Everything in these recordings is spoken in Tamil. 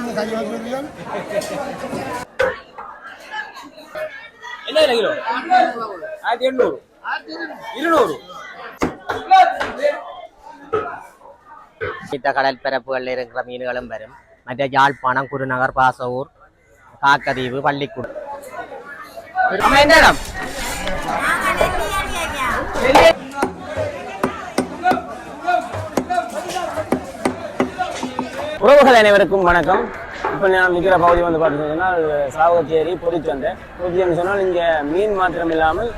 வந்து கை வைக்கிறீர்கள் என்ன கிலோ? ஆயிரத்தி எண்ணூறு. இருநூறு. இந்த கடல் பரப்புகளில் இருக்கிற மீன்களும் வரும். மற்ற யாழ்ப்பாணம் குருநகர் பாசவூர் காக்கதீவு பள்ளிக்கூடம். உறவுகள் அனைவருக்கும் வணக்கம். இப்போ நான் நிற்கிற பகுதி வந்து பார்த்தீங்கன்னா சாவகச்சேரி பொதுச்சந்தை. பொதுச்சந்தை சொன்னால் இங்கே மீன் மாத்திரம் இல்லாமல்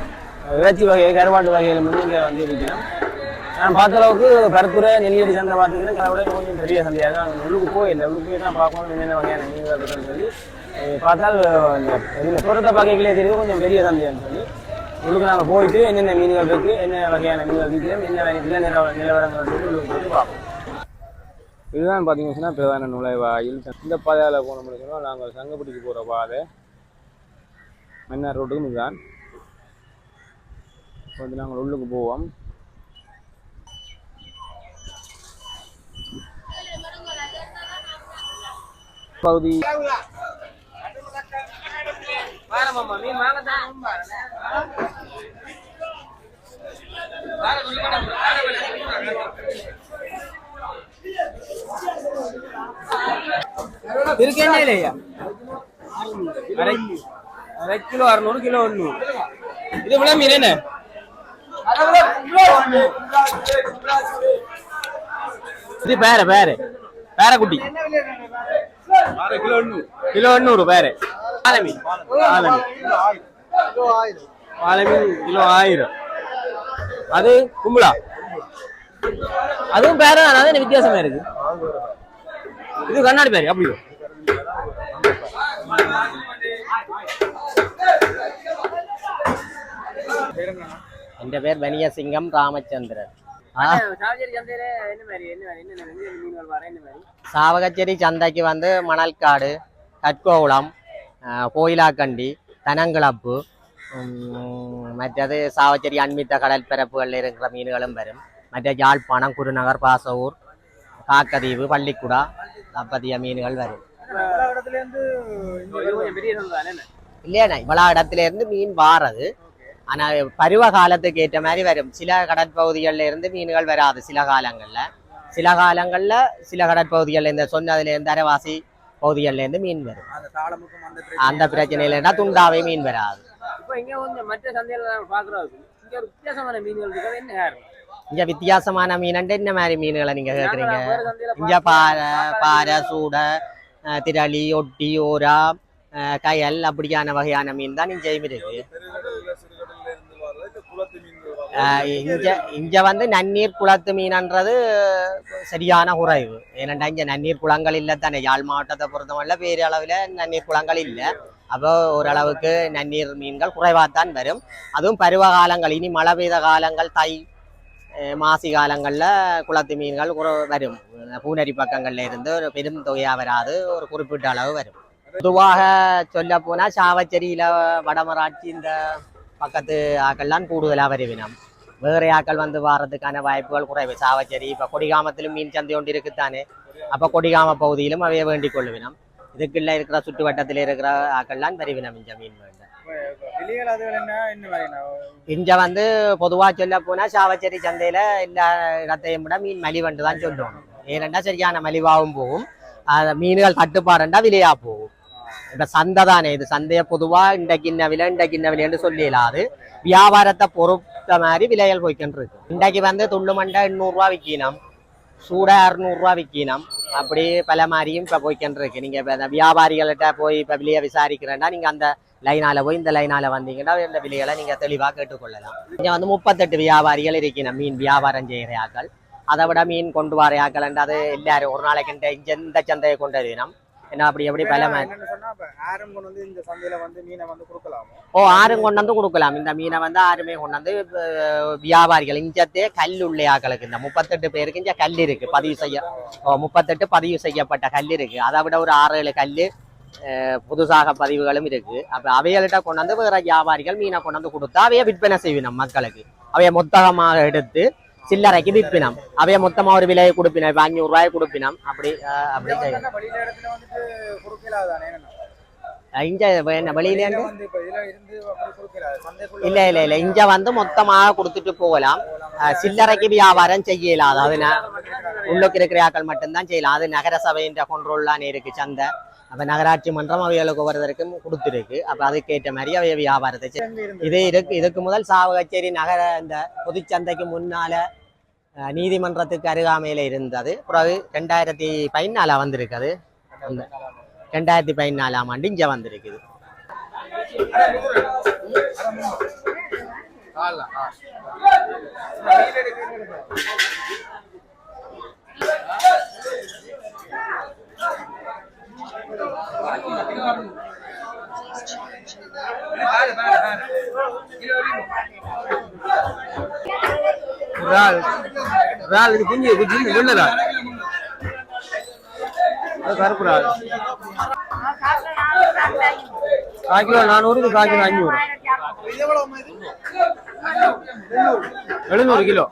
இறைச்சி வகை கருவாட்டு வகைகள் வந்து இங்கே வந்து இருக்கிறோம் நான் பார்த்த அளவுக்கு பருப்புரை நெல்லியடி சந்தை பார்த்தீங்கன்னா கடவுளை கொஞ்சம் பெரிய சந்தையாக தான் உள்ளுக்கு போயில்லை உள்ளுக்கு போய் தான் பார்க்கணும். என்னென்ன வகையான மீன்கள் இருக்குன்னு சொல்லி பார்த்தால் இந்த தோட்டத்தை பார்க்கலே தெரியும் கொஞ்சம் பெரிய சந்தைன்னு சொல்லி. உள்ளுக்கு நாங்கள் போயிட்டு என்னென்ன மீன்கள் இருக்குது என்ன வகையான மீன்கள் விற்கிறோம் என்ன வகை நில நிலவரங்கள் இருக்குது உள்ளுக்கு போயிட்டு பார்ப்போம். இதுதான் பார்த்தீங்கன்னா பிரதான நுழைவாயில். இந்த பாதையால் போனோம்னு சொன்னால் நாங்கள் சங்கப்பட்டிக்கு போகிற பாதை. மன்னார் ரோட்டுக்கும் இதுதான். இப்போ வந்து நாங்கள் உள்ளுக்கு போவோம். பகுதி. இருக்கேன் இல்லையா அரை அரை கிலோ அறுநூறு கிலோ ஒண்ணு இது விட மீன் என்ன? இது பேர பேர. பேரக்குட்டி கிலோ எண்ணூறு பேர. ஆலமீன் ஆலமீன் ஆலமீன் கிலோ ஆயிரம். அது கும்பலா? அதுவும் பேர என்ன வித்தியாசமா இருக்கு? இது கண்ணாடி மாதிரி அப்படியோ என் பேர் வணிகசிங்கம் ராமச்சந்திரன். சாவகச்சேரி சந்தைக்கு வந்து மணல்காடு கற்கோகுளம் கோயிலாக்கண்டி தனங்கிளப்பு மற்றது சாவச்சேரி அண்மித்த கடல் பரப்புகளில் இருக்கிற மீன்களும் வரும். மற்ற யாழ்ப்பாணம் குருநகர் பாசவூர் காக்கதீவு பள்ளிக்குடா அப்பதிய மீன்கள் வரும் இல்லையாண்ணா இவ்வளோ இடத்துல இருந்து மீன் வாரது ஆனா பருவ காலத்துக்கு ஏற்ற மாதிரி வரும் சில கடற்பகுதிகளில் இருந்து மீன்கள் வராது சில காலங்கள்ல சில காலங்கள்ல சில கடற்பகுதிகள்ல இந்த சொன்னதுல இருந்து அரைவாசி பகுதிகள்ல இருந்து மீன் வரும் அந்த பிரச்சனையில இருந்தா துண்டாவே மீன் வராது இப்போ இங்க வந்து மற்ற சந்தையில ஒரு வித்தியாசமான மீன்கள் என்ன இங்க வித்தியாசமான மீனண்டு என்ன மாதிரி மீன்களை நீங்க கேக்குறீங்க? வேற இங்க பாறை பாறை சூட திரளி ஒட்டி ஓரா கயல் அப்படியான வகையான மீன் தான் இங்கேயும் இருக்கு இங்க இங்க வந்து நன்னீர் குளத்து மீனன்றது சரியான குறைவு ஏனென்றா இங்க நன்னீர் குளங்கள் இல்லை தானே யாழ் மாவட்டத்தை பொறுத்தவரை பேரு அளவில் நன்னீர் குளங்கள் இல்லை அப்போ ஓரளவுக்கு நன்னீர் மீன்கள் குறைவாகத்தான் வரும் அதுவும் பருவ காலங்கள் இனி மழை பெய்த காலங்கள் தை மாசி காலங்களில் குளத்து மீன்கள் குறை வரும் பூனரி பக்கங்களில் இருந்து ஒரு பெரும் தொகையாக வராது ஒரு குறிப்பிட்ட அளவு வரும் பொதுவாக சொல்ல போனால் சாவச்சேரியில் வடமராட்சி இந்த பக்கத்து ஆக்கள்லாம் கூடுதலாக வருவினம் வேறு ஆக்கள் வந்து வாரதுக்கான வாய்ப்புகள் குறைவு சாவச்சேரி இப்போ கொடிகாமத்திலும் மீன் சந்தை ஒன்று இருக்குத்தானே அப்போ கொடிகாம பகுதியிலும் அவையை வேண்டிக் கொள்ளுவினம் இதுக்குள்ள இருக்கிற சுற்று வட்டத்தில் இருக்கிற ஆக்கள்லாம் வருவினம் இந்த மீன் வேண்டும் இங்க வந்து பொதுவா சொல்ல போனா சாவச்சேரி சந்தையில எல்லா இடத்தையும் விட மீன் மலிவண்டு தான் சொல்லுவோம் ஏனெண்டா சரியான மலிவாகவும் போகும். மீன்கள் தட்டுப்பாடுண்டா விலையா போகும். இப்ப சந்தை தானே இது சந்தையை பொதுவா இன்றைக்கு இன்ன விலை இன்றைக்கு இன்ன விலைன்னு சொல்லிடலாது வியாபாரத்தை பொறுத்த மாதிரி விலைகள் போய்க்கிட்டு இருக்கு இன்றைக்கு வந்து துள்ளு மண்டை எண்ணூறுரூவா விற்கணும் சூட அறுநூறுவா விற்கணும் அப்படி பல மாதிரியும் இப்போ போய்க்கிட்டு இருக்கு நீங்க இப்ப இந்த வியாபாரிகள்கிட்ட போய் இப்போ விலையை விசாரிக்கிறேன்னா நீங்க அந்த லைனால போய் இந்த லைனால வந்தீங்கன்னா இந்த விலைகளை நீங்க தெளிவா கேட்டுக்கொள்ளலாம். இங்க வந்து முப்பத்தெட்டு வியாபாரிகள் இருக்கணும் மீன் வியாபாரம் செய்கிற ஆக்கள் அதை விட மீன் கொண்டு வர ஆக்கள் அது எல்லாரும் ஒரு நாளைக்கு இந்த சந்தையை கொண்டு வருவினம் என்ன அப்படி எப்படி பல ஓ ஆறும் கொண்டு வந்து கொடுக்கலாம். இந்த மீனை வந்து ஆறுமே கொண்டு வந்து வியாபாரிகள் இஞ்சத்தே கல் உள்ள ஆக்களுக்கு. இந்த முப்பத்தெட்டு பேருக்கு இங்க கல் இருக்கு பதிவு செய்ய ஓ முப்பத்தெட்டு பதிவு செய்யப்பட்ட கல் இருக்கு. அதை விட ஒரு ஆறு ஏழு கல் புதுசாக பதிவுகளும் இருக்கு. அப்ப அவைகள்கிட்ட கொண்டு வந்து வேற வியாபாரிகள் மீனை கொண்டு வந்து கொடுத்தா அவைய விற்பனை செய்வினோம் மக்களுக்கு. அவைய மொத்தகமாக எடுத்து சில்லறைக்கு விற்பினம். அவைய மொத்தமா ஒரு விலையை கொடுப்பினம். இப்ப அஞ்சூறு ரூபாய் கொடுப்பினம். அப்படி அப்படி செய்யணும் என்ன? வெளியில இல்ல இல்ல இல்ல. இங்க வந்து மொத்தமாக கொடுத்துட்டு போகலாம். சில்லறைக்கு வியாபாரம் செய்யலாம் ந- உள்ளுக்கு இருக்கிற ஆட்கள் மட்டும்தான் செய்யலாம். அது நகர சபையின் கொண்டோல்லானே இருக்கு சந்தை. அப்ப நகராட்சி மன்றம் அவைகளுக்கு ஒவ்வொருத்தருக்கும் கொடுத்துருக்கு. அப்ப அதுக்கேற்ற மாதிரி அவைய வியாபாரத்தை இது இதுக்கு இதுக்கு முதல் சாவகச்சேரி நகர இந்த பொதுச்சந்தைக்கு முன்னால அஹ், நீதிமன்றத்துக்கு அருகாமையில இருந்தது. பிறகு ரெண்டாயிரத்தி பதினாலா வந்திருக்குது. அந்த ரெண்டாயிரத்தி பதினாலாம் ஆண்டு இங்க வந்திருக்குது. இறால் இறால் இது குஞ்சு குஞ்சு வெள்ள இறால் அது கருப்பு இறால் கால் கிலோ நானூறு இது கால் கிலோ அஞ்சூறு இது எவ்வளவு இது எழுநூறு கிலோ.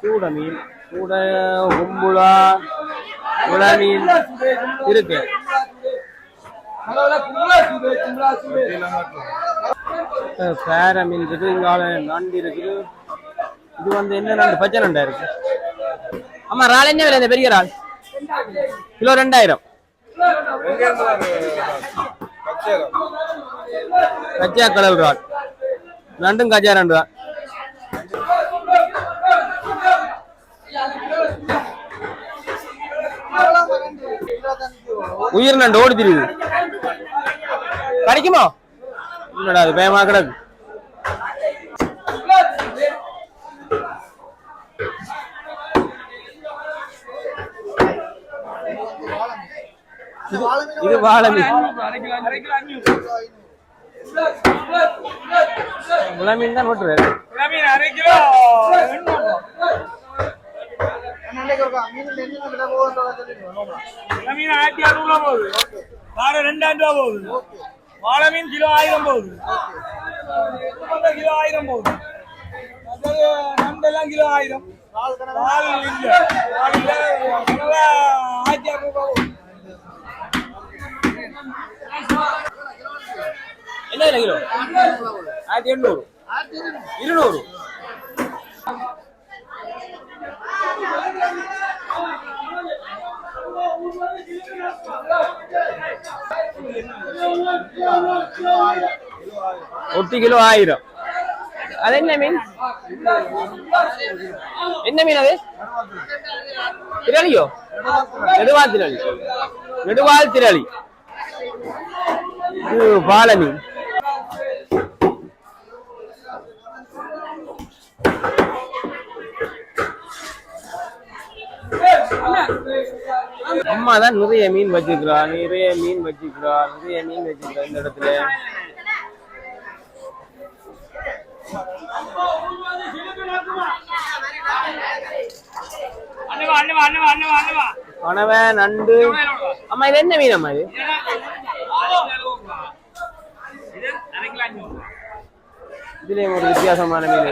சூட மீன் சூட கும்புளா உள மீன் இருக்கு பேர மீன் இருக்குது இங்கால நண்டு இருக்குது. இது வந்து என்ன நண்டு? பச்சை நண்டா இருக்கு. ஆமா இறால் என்ன விலை? இந்த பெரிய இறால். கிலோ ரெண்டாயிரம். கச்சா கடல் இறால். ரெண்டும் கஜா ரெண்டு தான் உயிர் நண்டு ஓடி திரியுது கிடைக்குமா இல்லடா அது பயமா கிடக்கு இது வாழை மீன் முளை மீன் தான் ஓட்டுறாரு அன்னைக்கு ஒரு மீன் என்ன விலை போகுதுன்றத சொல்லிடுவோம் மீன் ஆயிரத்தி அறுநூறுவா போகுது. வாழை ரெண்டாயிரம் ரூபா போகுது. வாழை மீன் கிலோ ஆயிரம் போகுது. கிலோ ஆயிரம் போகுது. நண்டெல்லாம் கிலோ ஆயிரம். ஆயிரத்தி அறுநூறுவா போகுது. என்ன விலை கிலோ ஆயிரத்தி எண்ணூறு இருநூறு ஒட்டு கிலோ ஆயிரம் அது என்ன மீன் என்ன மீன் அது திரளியோ நெடுவால் திரளி நெடுவால் திரளி இது பால மீன் அம்மா தான் நிறைய மீன் வச்சிருக்கிறா நிறைய மீன் வச்சிருக்கிறா நிறைய மீன் வச்சிருக்கா இந்த இடத்துல. கனவை நண்டு. அம்மா இது என்ன மீன் அம்மா இது? இதுலயும் ஒரு வித்தியாசமான மீன்.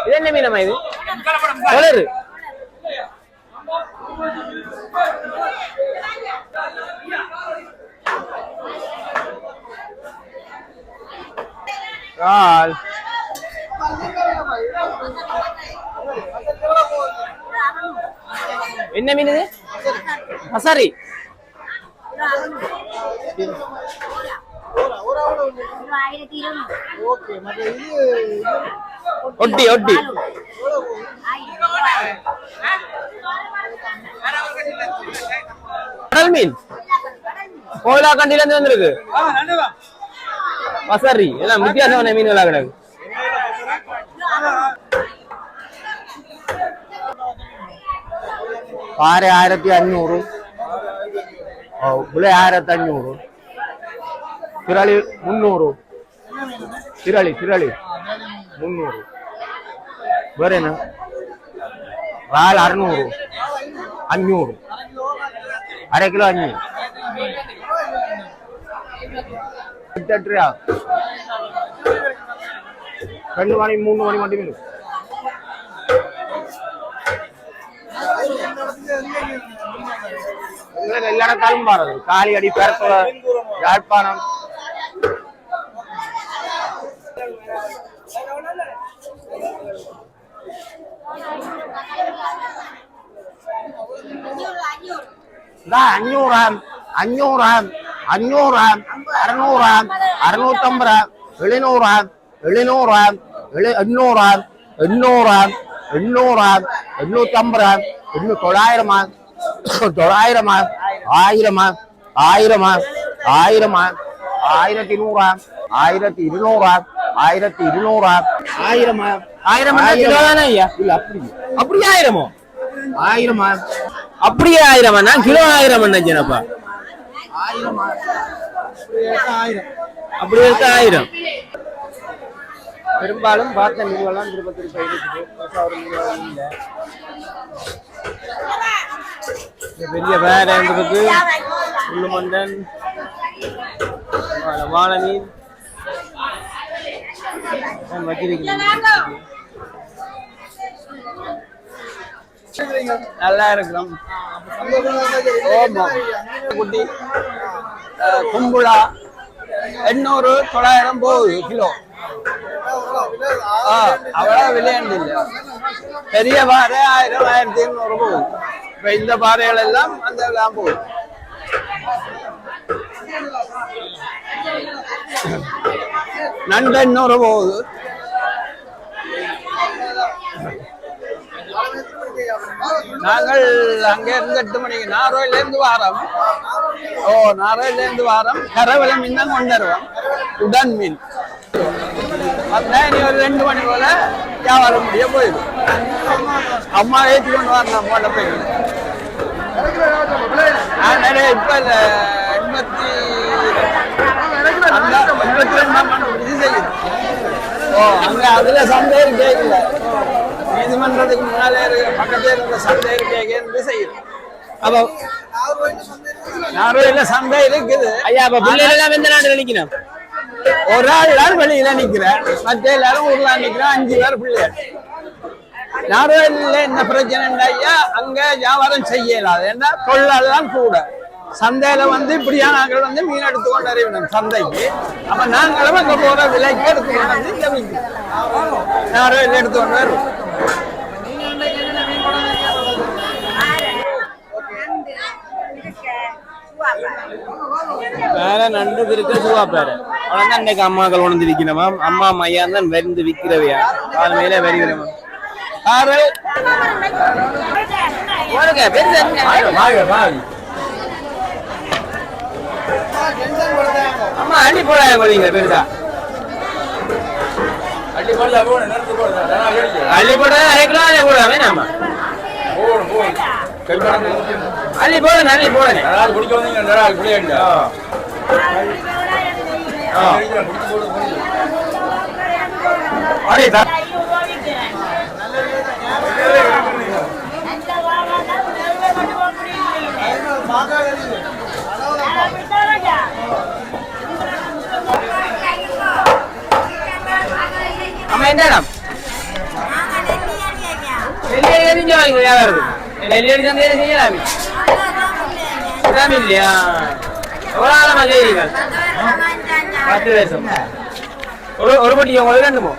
இது என்ன மீன் அம்மா இது? படம் இறால் என்ன மீன் இது இது ஒட்டி. ஒட்டி கடல் மீன் கோயிலா கண்டில இருந்து வந்திருக்கு மசாரி எல்லாம் வித்தியாசமான மீன்களா கிடக்கு. பாறை ஆயிரத்தி அஞ்சூறு. புலை ஆயிரத்தி அஞ்சூறு. திரளி முந்நூறு. திரளி திரளி. முந்நூறு. வேற என்ன? ரால் அறுநூறு. அஞ்சூறு அரை கிலோ அஞ்சு எட்டு ரூபா ரெண்டு மணி மூணு மணி மட்டும் இருக்கு எங்களுக்கு எல்லா இடத்தாலும் பாருது காலியடி பெரக்குள யாழ்ப்பாணம் இந்த அஞ்சூறாம் அஞ்சூறாம் அஞ்சூறாம் அறுநூறாம் அறுநூத்தம்பதாம் எழுநூறாம் எழுநூறாம் எழு எண்ணூறாம் எண்ணூறாம் எண்ணூறாம் எண்ணூத்தம்பதாம் எண்ணூ தொள்ளாயிரமா தொள்ளாயிரமா ஆயிரமா ஆயிரமா ஆயிரமா ஆயிரத்தி நூறாம் ஆயிரத்தி இருநூறாம் ஆயிரத்தி இருநூறாம் ஆயிரமா ஆயிரம் இல்ல அப்படி அப்படி ஆயிரமோ ஆயிரமாம் அப்படியே ஆயிரம் கிலோ ஆயிரம் நினைச்சேனப்பா அப்படி இருக்க ஆயிரம். பெரும்பாலும் பார்த்த மீன்கள்லாம் இருக்குது. ஒரு மீன்கள் இல்லை. இந்த பெரிய வேற இருக்கு முள்ளு மண்டன் வாழை மீன் வச்சிருக்கிறேன் நல்லா இருக்கிறோம். குட்டி. கும்புளா எண்ணூறு தொள்ளாயிரம் போகுது கிலோ. அவ்வளோ விளையாண்டு இல்லை. பெரிய பாறை ஆயிரம் ஆயிரத்தி எண்ணூறு போகுது. இப்ப இந்த பாறைகள் எல்லாம் அந்த எல்லாம் போகுது. நண்டு எண்ணூறு போகுது. நாங்கள் அங்கே இருந்து எட்டு மணிக்கு நாரோயிலேருந்து வாரம். ஓ நாரோயிலேருந்து வாரம். கரவல மீன் தான் கொண்டு வருவோம் உடன் மீன். வந்தா நீ ஒரு ரெண்டு மணி போல வியாபாரம் முடிய போயிடும். அம்மா ஏற்றி கொண்டு வரணும் போல போய். நான் நிறைய இப்போ இல்லை. எண்பத்தி எண்பத்தி ரெண்டாம் ஆண்டு இது செய்யுது. ஓ அங்கே அதில் சந்தேகம் கேட்கல நீதிமன்றத்துக்கு முன்னாலே இருக்க பக்கத்துல இருந்த சந்தை இருக்கே செய்யுது அப்போ நார்வேல சந்தை இருக்குது. ஐயா அப்ப பிள்ளைகள் எல்லாம் எந்த நாடு நினைக்கணும் ஒரு ஆள் தான் வெளியில நிக்கிறேன் மத்த எல்லாரும் ஊர்ல நிக்கிறேன் அஞ்சு பேர் பிள்ளைகள். நார்வேல என்ன பிரச்சனை ஐயா? அங்க வியாபாரம் செய்யலாது ஏன்னா தொழிலாளர் தான் கூட. சந்தையில வந்து இப்படியா நாங்கள் வந்து மீன் எடுத்து கொண்டு அறிவினோம் சந்தைக்கு. அப்ப நாங்களும் அங்க போற விலைக்கு எடுத்து கொண்டு வந்து நார்வேல எடுத்து கொண்டு வருவோம். வேற நண்டு இருக்கு சூவா பேர. அவ்வளவுதான் இன்னைக்கு அம்மாக்கள் உணர்ந்து விற்கணுமா அம்மா மையா தான் வெறிந்து விற்கிறவையா? கால் மேலே வருகிறோமா ஆறு அம்மா அள்ளி போடாங்க பெருசா அள்ளி போட அரை கிலோ அள்ளி போடாமே நம்ம. அள்ளி போடுங்க அள்ளி போடுங்க. எந்த இடம் நெல்லியடி தெரிஞ்ச வியாபாரம் நெல்லியடி சந்தையில செய்யலாமே இல்லையா எவ்வளோ ஆழமா செய்யுங்க பத்து வருஷம் ஒரு ஒரு பட்டி உங்களுக்கு ரெண்டு போ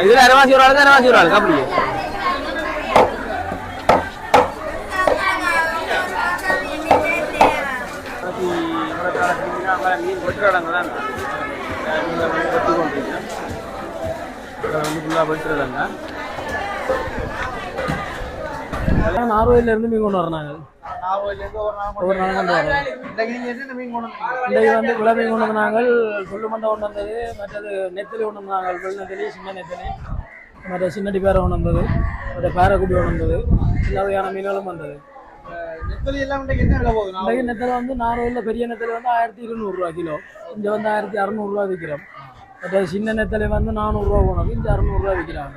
இதுல அரைவாசி ஒரு ஆள் தான் ஒரு ஆள் கபடி மீன் வெட்டுறாங்க தான் மீன் வெட்டி கொண்டிருக்கேன் வந்து ஃபுல்லாக வெட்டுறதாங்க நார்வேல இருந்து மீன் கொண்டு வரோம் நாங்கள் ஒரு நாள் கொண்டு வரோம் இன்றைக்கு வந்து குழந்தை மீன் கொண்டு வந்தாங்க. நாங்கள் சொல்லு மண்டை கொண்டு வந்தது. மற்றது நெத்தலி கொண்டு வந்தாங்க. நாங்கள் நெத்தலி சின்ன நெத்தலி. மற்ற சின்னடி பேரை கொண்டு வந்தது. மற்ற பேரக்குடி கொண்டு வந்தது. எல்லா வகையான மீன்களும் வந்தது. நெத்தலி எல்லாம் இன்றைக்கு என்ன விலை போகுது நெத்தலை வந்து நார்வேலில் பெரிய நெத்தலி வந்து ஆயிரத்தி இருநூறுவா கிலோ. இங்கே வந்து ஆயிரத்தி அறநூறுவா விற்கிறோம் மற்ற சின்ன நெத்தலி வந்து நானூறுரூவா போனது இங்கே அறநூறுரூவா விற்கிறாங்க.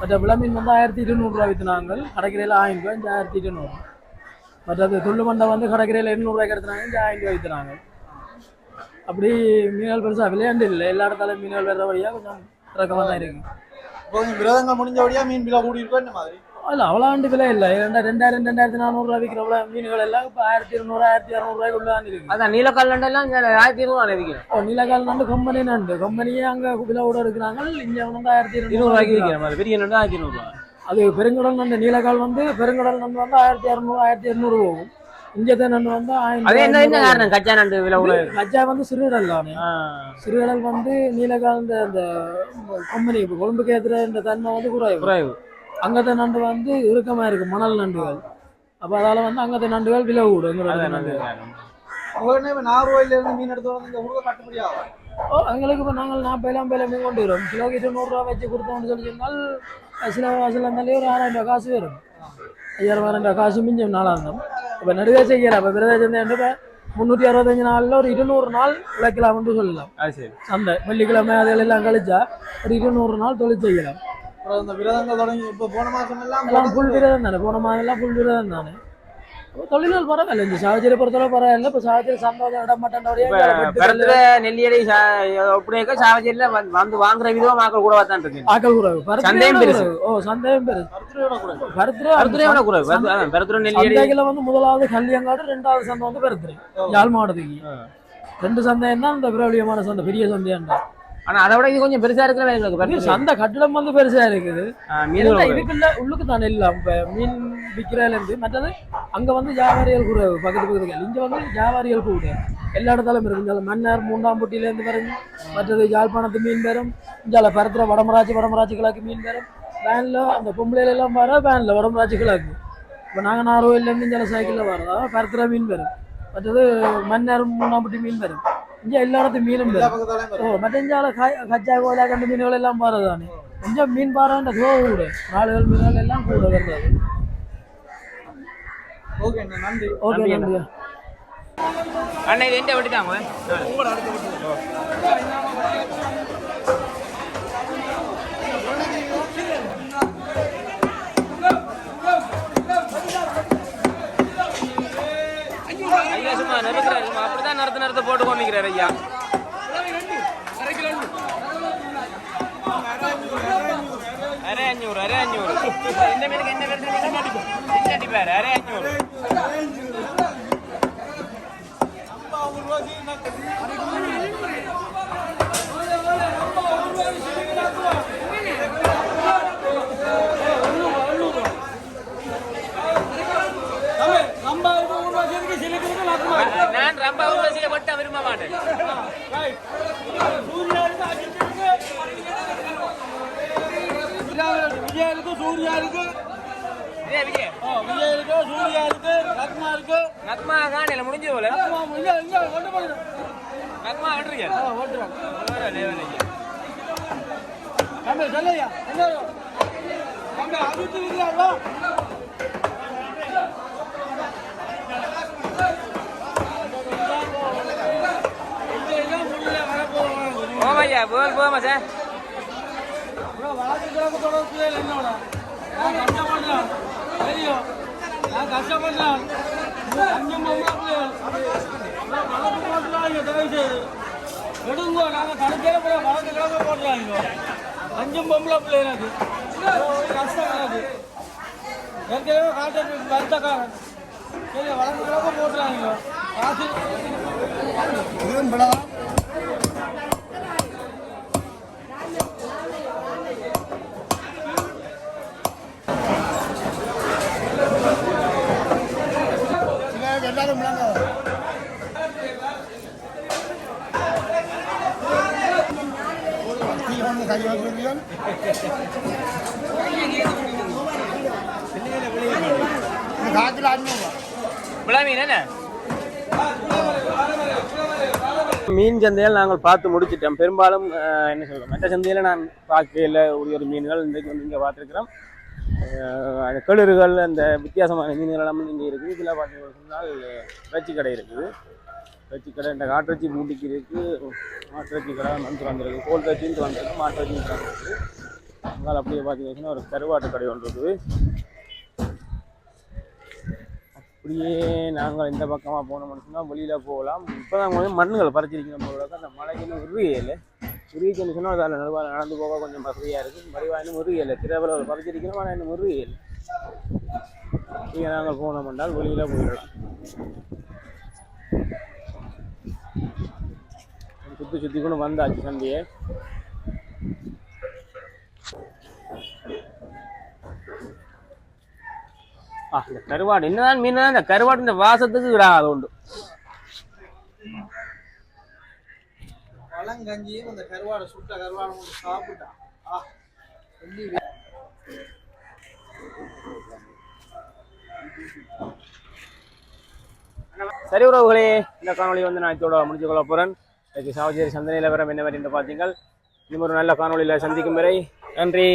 மற்ற விளம்பின் வந்து ஆயிரத்தி இருநூறுவா விற்றுனாங்க கடைக்கரையில் ஆயிரம் ரூபாய் இந்த ஆயிரத்தி இருநூறு. மற்றது துள்ளு மண்டை வந்து கடைக்கரையில் எண்ணூறுரூவாய்க்கு எடுத்துனாங்க இந்த ஆயிரம் ரூபாய் விற்றுனாங்க அப்படி மீனல் பெருசாக விளையாண்டு இல்லை எல்லா இடத்துலையும் மீனல் வர்ற வழியாக கொஞ்சம் இறக்கமாக தான் இருக்குது இப்போ விரதங்கள் முடிஞ்ச வழியாக மீன் விலை கூடி இருக்கோ இந்த மாதிரி? இல்லை அவ்வளோ ஆண்டு விலை இல்லை ரெண்டா ரெண்டாயிரம் ரெண்டாயிரத்தி நானூறுரூவா விற்கிற அவ்வளோ மீன்கள் எல்லாம் இப்போ ஆயிரத்தி இருநூறு ஆயிரத்தி இரநூறுவாய்க்குள்ள தான் இருக்குது அதான் நீலக்கல் நண்டெல்லாம் இங்கே ஆயிரத்தி இருநூறு விற்கிறேன் ஓ நீலக்கால் நண்டு கம்பெனி நண்டு. கம்பெனியே அங்கே விலை கூட எடுக்கிறாங்க இங்கே வந்து ஆயிரத்தி இருநூறுவாய்க்கு இருநூறுவாய்க்கு விற்கிற மாதிரி பெரிய நண்டு ஆயிரத்தி இருநூறுவா. அது பெருங்கடல் நண்டு நீலக்கால் வந்து பெருங்கடல் நண்டு வந்து ஆயிரத்தி இரநூறு ஆயிரத்தி இருநூறு போகும். இஞ்சத்தை நண்டு வந்து அது என்ன காரணம்? கச்சா நண்டு விலை கூட கஜா வந்து சிறுகடல் தானே. சிறுகடல் வந்து நீலக்கால் இந்த அந்த கம்பெனி இப்போ கொழும்புக்கு ஏற்றுற இந்த தன்மை வந்து குறைவு. குறைவு. அங்கத்த நண்டு வந்து இறுக்கமா இருக்கு மணல் நண்டுகள். அப்ப அதால வந்து அங்கத்த நண்டுகள் விலை கூடும் எங்களோட அதான் நண்டு. நண்டு உங்களுக்கு இப்போ நாகர்கோயில இருந்து மீன் எடுத்து வந்து இங்க ஊருக்கு கட்டுப்படி ஆகும் ஓ எங்களுக்கு இப்போ நாங்கள் நாற்பதாம் பேல மீன் கொண்டு வரோம். கிலோக்கு இருநூறுவா வச்சு கொடுத்தோம்னு சொல்லி சொன்னால் சில வாசல் இருந்தாலே ஒரு ஆறாயிரம் ரூபாய் காசு வரும். ஐயாயிரம் ஆறாயிரம் ரூபாய் காசு மிஞ்சும் நாளாக இருந்தோம். இப்போ நடுவே செய்யலாம் இப்போ விரதம் இப்போ முந்நூற்றி அறுபத்தஞ்சு நாளில் ஒரு இருநூறு நாள் உழைக்கலாம்னு சொல்லலாம். சந்தை வெள்ளிக்கிழமை அதெல்லாம் கழிச்சா ஒரு இருநூறு நாள் தொழில் செய்யலாம். அப்புறம் இந்த விரதங்கள் தொடங்கி இப்போ போன மாசம் எல்லாம் எல்லாம் புல் விரதம் தானே? போன மாதிரிலாம் புல் விரதம் தானே? தொழில்கள் பரவாயில்ல. இந்த சாவச்சேரி பொறுத்தளவு பரவாயில்ல. இப்போ சாவச்சேரி சந்தோஷம் இட மாட்டேன் பருத்துல நெல்லியடை அப்படியே சாவச்சேரியில வந்து வாங்குற விதம் மக்கள் கூட தான் இருக்கு. ஆக்கள் குறைவு சந்தையும் பெருசு. ஓ சந்தையும் பெருசு. சந்தைகளை வந்து முதலாவது கல்யாங்காடு ரெண்டாவது சந்தை வந்து பருத்திரை. யாழ் மாவட்டத்துக்கு. ரெண்டு சந்தையும் தான் இந்த பிரபலியமான சந்தை பெரிய சந்தையாண்டா ஆனா அதை விட இது கொஞ்சம் பெருசா இருக்கிற எங்களுக்கு. சந்தை கட்டிடம் வந்து பெருசா இருக்குது. இதுக்குள்ள உள்ளுக்கு தானே இல்ல. மீன் விற்கிறதுல இருந்து மற்றது அங்க வந்து வியாபாரிகள் கூட பக்கத்து பக்கத்துக்கு. இங்க வந்து வியாபாரிகள் கூட. எல்லா இடத்துலயும் இருக்கு. இங்க மன்னர் மூண்டாம்பட்டியில இருந்து வரும். மற்றது யாழ்ப்பாணத்து மீன் வரும். இங்கால பரத்துற வடமராட்சி வடமராட்சி கிழக்கு மீன் வரும். வேன்ல அந்த பொம்பளையில எல்லாம் வர வேன்ல வடமராட்சி கிழக்கு. இப்போ நாங்கள் நார்வேல இருந்து இங்கே சைக்கிளில் வரோம் பரத்துற மீன் வரும். மற்றது மன்னர் மூண்டாம்பட்டி மீன் வரும் இங்கே எல்லா இடத்து மீனும் எல்லா வரும் ஓ மற்ற இந்தியாவில் கச்சா கோலா கண்டு மீன்கள் எல்லாம் பாருதானே கொஞ்சம் மீன் பாருன்ற தோ கூட நாடுகள் மீன்கள் எல்லாம் கூட வருது ஓகே நன்றி ஓகே நன்றி அண்ணா இது எந்த வட்டி தாங்க ஐயா நிறுத்துறாரு அப்படிதான் நிறுத்த நிறுத்த போட்டு கொண்டிருக்கிறார் ஐயா. அரை அஞ்சூறு அரை அஞ்சூறு. இந்த மீனுக்கு என்ன ரேட்டு என்ன அடிப்பாரு அரை அஞ்சூறு. நான் ரொம்ப ஊர்வசியில பட்ட விரும்ப மாட்டேன் விஜயனுக்கு சூர்யாவுக்கு இதே விஜய் விஜயனுக்கு சூர்யாவுக்கு ரத்னாவுக்கு நத்மா காணையில முடிஞ்சு போல இங்க இங்க கொண்டு போடுங்க நத்மா விட்டுருக்கேன் தம்பி சொல்லையா என்ன தம்பி அஜித் இருக்கிறாங்களா ஓமையா போல் போமா சார் வழக்கு கிழக்கு தொடர்பு என்னோட நான் கஷ்டப்படுறேன் தெரியும் நான் கஷ்டப்படுறேன் அஞ்சு பொம்பளை வழக்கு போட்டுறாங்க தயவு செய்து எடுங்க நாங்கள் கணக்கில் போய் வழக்கு கிழமை போட்டுறாங்க அஞ்சும் பொம்பளை பிள்ளை எனக்கு. கஷ்டம் எனக்கு. ஏற்கனவே காட்டு வருத்தக்காரன் சரி வழக்கு கிழமை போட்டுறாங்க காசு மீன் என்ன மீன் சந்தையில் நாங்கள் பார்த்து முடிச்சிட்டோம். பெரும்பாலும் என்ன சொல்கிறோம் மற்ற சந்தையில் நான் பார்க்கையில் ஒரு ஒரு மீன்கள் இன்றைக்கு வந்து இங்கே பார்த்துருக்குறோம். அந்த கழுறுகள் அந்த வித்தியாசமான மீன்கள் எல்லாமே இங்கே இருக்குது. இதில் பார்த்தீங்கன்னா சொன்னால் இறைச்சி கடை இருக்குது. இறைச்சி கடை இந்த காட்டிறச்சி மூட்டிக்கு இருக்குது மாட்டிறச்சி கடை வந்து வந்துருக்கு. கோல் இறைச்சின்னு வந்திருக்கு மாட்டிறச்சி வந்துருக்கு. அதனால் அப்படியே பார்த்தீங்கன்னா ஒரு கருவாட்டு கடை ஒன்று இருக்குது. அப்படியே நாங்கள் இந்த பக்கமாக போனோம்னு சொன்னால் வெளியில் போகலாம். இப்போ தான் கொஞ்சம் மண்ணுகள் பறிச்சிருக்கணும் போல அந்த மலைக்கு உருவியல் உருவிச்சுன்னு சொன்னால் அதில் நடுவால் நடந்து போக கொஞ்சம் வசதியாக இருக்குது மறுவா இன்னும் உருவியல் திருவிழா பறிச்சிருக்கணும் ஆனால் இன்னும் உருவியல் இங்கே நாங்கள் போனோம் என்றால் வெளியில் போயிடலாம். சுற்றி சுற்றி கூட வந்தாச்சு சந்தையை. இந்த கருவாடு என்னதான் மீன் இந்த கருவாடு இந்த வாசத்துக்கு விடாது உண்டு பழங்கஞ்சியும் அந்த கருவாடை சுட்ட கருவாடை சாப்பிட்டா சரி உறவுகளே இந்த காணொளி வந்து நான் இதோட முடிச்சு கொள்ள போகிறேன் இன்னைக்கு சாவச்சேரி சந்தை நிலவரம் என்ன மாதிரி பார்த்தீங்கள் இன்னும் ஒரு நல்ல காணொளியில் சந்திக்கும் வரை நன்றி